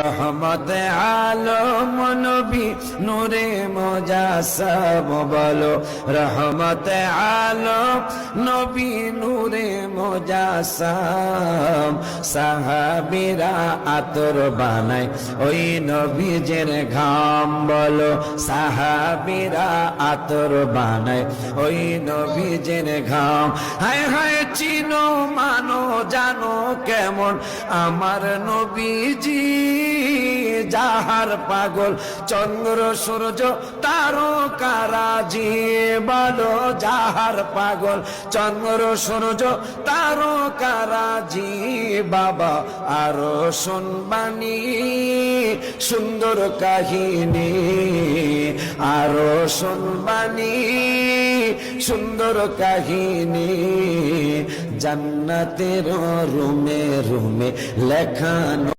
রহমত আলম নবী নূরে মোজাসম বলো। রহমত আলম নবী নূরে মোজাসম সাহাবিরা আতর বানায়। ওই নবীজের ঘাম বলো, সাহাবিরা আতর বানায়। ওই নবীজের ঘাম, হায় হায় চিনো, মানো, জানো কেমন? আমার নবীজি যাহার পাগল, চন্দ্র, সূর্য তারকারাজি বলো যাহার পাগল, চন্দ্র, সূর্য তারকারাজি বাবা, আরও শুনবানি সুন্দর কাহিনী, আরও শুনবানি সুন্দর কাহিনী, জান্নাতের রুমে রুমে লেখানো